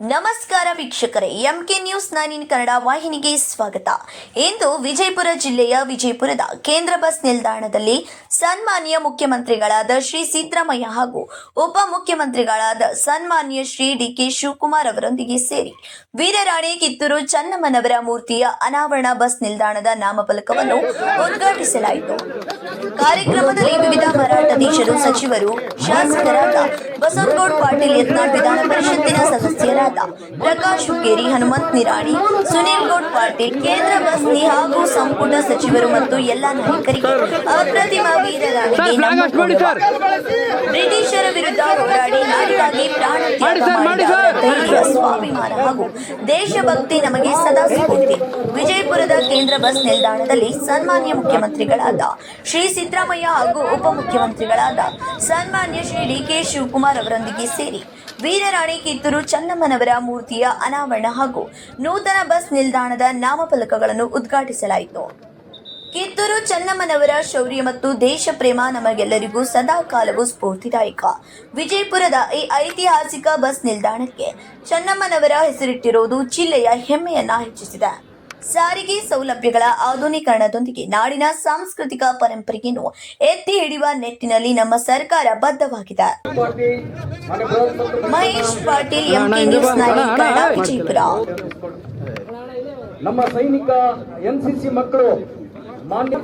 ನಮಸ್ಕಾರ ವೀಕ್ಷಕರೇ M K news ನಾನಿನ್ ಕನ್ನಡ ವಾಹಿನಿಗೆ ಸ್ವಾಗತ. ಇಂದು ವಿಜಯಪುರ ಜಿಲ್ಲೆಯ ವಿಜಯಪುರದ ಕೇಂದ್ರ ಬಸ್ ನಿಲ್ದಾಣದಲ್ಲಿ ಸನ್ಮಾನ್ಯ ಮುಖ್ಯಮಂತ್ರಿಗಳಾದ ಶ್ರೀ ಸಿದ್ದರಾಮಯ್ಯ ಹಾಗೂ ಉಪಮುಖ್ಯಮಂತ್ರಿಗಳಾದ ಸನ್ಮಾನ್ಯ ಶ್ರೀ ಡಿ ಕೆ ಶಿವಕುಮಾರ್ ಅವರೊಂದಿಗೆ ಸೇರಿ ವೀರರಾಣಿ ಕಿತ್ತೂರು ಚನ್ನಮ್ಮನವರ ಮೂರ್ತಿಯ ಅನಾವರಣ ಬಸ್ ನಿಲ್ದಾಣದ ನಾಮಫಲಕವನ್ನು ಉದ್ಘಾಟಿಸಲಾಯಿತು. ಕಾರ್ಯಕ್ರಮದಲ್ಲಿ ವಿವಿಧ ಮರಾಠಾಧೀಶರು ಸಚಿವರು, ಶಾಸಕರಾದ ಬಸವಗೌಡ ಪಾಟೀಲ್ ಯತ್ನಾಳ್ ವಿಧಾನ ಪರಿಷತ್ತಿನ ಸದಸ್ಯರಾದ ಪ್ರಕಾಶ್ ಹುಕ್ಕೇರಿ, ಹನುಮಂತ್ ನಿರಾಣಿ, ಸುನೀಲ್ ಗೌಡ್ ಪಾಟೀಲ್, ಕೇಂದ್ರ ಬಸ್ನಿ ಹಾಗೂ ಸಂಪುಟ ಸಚಿವರು ಮತ್ತು ಎಲ್ಲ ನಾಯಕರಿಗೆ ಅಪ್ರತಿಮ ವೀರರಾಗಿ. ಬ್ರಿಟಿಷರ ವಿರುದ್ಧ ಹೋರಾಡಿ ನಾಡಿಗಾಗಿ ಪ್ರಾಣ ಧೈರ್ಯ ಸ್ವಾಭಿಮಾನ ಹಾಗೂ ದೇಶಭಕ್ತಿ ನಮಗೆ ಸದಾ ಸಿಗುತ್ತಿದೆ. ವಿಜಯಪುರದ ಕೇಂದ್ರ ಬಸ್ ನಿಲ್ದಾಣದಲ್ಲಿ ಸನ್ಮಾನ್ಯ ಮುಖ್ಯಮಂತ್ರಿಗಳಾದ ಶ್ರೀ ಸಿದ್ದರಾಮಯ್ಯ ಹಾಗೂ ಉಪಮುಖ್ಯಮಂತ್ರಿಗಳಾದ ಸನ್ಮಾನ್ಯ ಶ್ರೀ ಡಿ ಕೆ ಶಿವಕುಮಾರ್ ಅವರೊಂದಿಗೆ ಸೇರಿ ವೀರರಾಣಿ ಕಿತ್ತೂರು ಚನ್ನಮ್ಮನವರ ಮೂರ್ತಿಯ ಅನಾವರಣ ಹಾಗೂ ನೂತನ ಬಸ್ ನಿಲ್ದಾಣದ ನಾಮಫಲಕಗಳನ್ನು ಉದ್ಘಾಟಿಸಲಾಯಿತು. ಕಿತ್ತೂರು ಚೆನ್ನಮ್ಮನವರ ಶೌರ್ಯ ಮತ್ತು ದೇಶ ಪ್ರೇಮ ನಮಗೆಲ್ಲರಿಗೂ ಸದಾ ಕಾಲವೂ ಸ್ಫೂರ್ತಿದಾಯಕ. ವಿಜಯಪುರದ ಈ ಐತಿಹಾಸಿಕ ಬಸ್ ನಿಲ್ದಾಣಕ್ಕೆ ಚೆನ್ನಮ್ಮನವರ ಹೆಸರಿಟ್ಟಿರುವುದು ಜಿಲ್ಲೆಯ ಹೆಮ್ಮೆಯನ್ನ ಹೆಚ್ಚಿಸಿದೆ. ಸಾರಿಗೆ ಸೌಲಭ್ಯಗಳ ಆಧುನೀಕರಣದೊಂದಿಗೆ ನಾಡಿನ ಸಾಂಸ್ಕೃತಿಕ ಪರಂಪರೆಯನ್ನು ಎತ್ತಿ ಹಿಡಿಯುವ ನಿಟ್ಟಿನಲ್ಲಿ ನಮ್ಮ ಸರ್ಕಾರ ಬದ್ಧವಾಗಿದೆ. Mahesh Patil MK news Vijayapura. ನಮ್ಮ ಸೈನಿಕ ಎನ್ ಸಿ ಸಿ ಮಕ್ಕಳು ಮಾನ್ಯ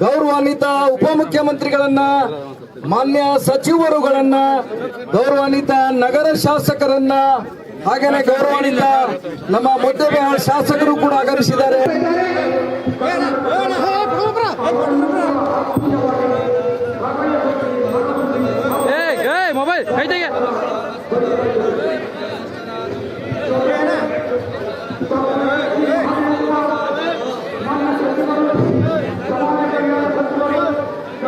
ಗೌರವಾನ್ವಿತ ಉಪಮುಖ್ಯಮಂತ್ರಿಗಳನ್ನ, ಮಾನ್ಯ ಸಚಿವರುಗಳನ್ನ, ಗೌರವಾನ್ವಿತ ನಗರ ಶಾಸಕರನ್ನ, ಹಾಗೇನೆ ಗೌರವಾನ್ವಿತ ನಮ್ಮ ಮುದ್ದೆಬೇಹಾಳ್ ಶಾಸಕರು ಕೂಡ ಆಗಮಿಸಿದ್ದಾರೆ. ಮೊಬೈಲ್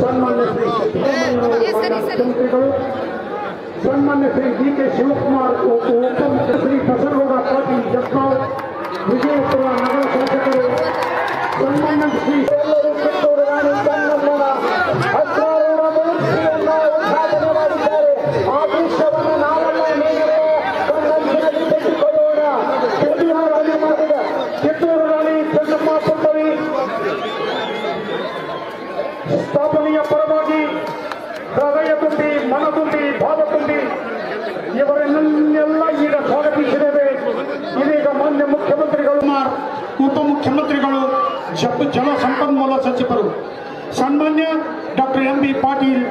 ಅತಿಥಿ ಮಂತ್ರಿಗಳ ಆದಿಯಾಗಿ ಸನ್ಮಾನ್ಯ ಶ್ರೀ ಸಿದ್ದರಾಮಯ್ಯನವರ ಮುಖ್ಯಮಂತ್ರಿಗಳು ಸನ್ಮಾನ್ಯ ಶ್ರೀ ಡಿ ಕೆ ಶಿವಕುಮಾರ್ ಉಪಮುಖ್ಯ ಶ್ರೀ ಬಸನಗೌಡ ಪಾಟೀಲ್ ಯತ್ನಾಳ್ ವಿಜಯಪುರ ನಗರ ಇವರನ್ನೆಲ್ಲ ಈಗ ಸ್ವಾಗತಿಸಿದ್ದೇವೆ. ಇದೀಗ ಮಾನ್ಯ ಮುಖ್ಯಮಂತ್ರಿಗಳು ಉಪಮುಖ್ಯಮಂತ್ರಿಗಳು ಜಲ ಸಂಪನ್ಮೂಲ ಸಚಿವರು. ಸನ್ಮಾನ್ಯ ಡಾಕ್ಟರ್ ಎಂ ಬಿ ಪಾಟೀಲ್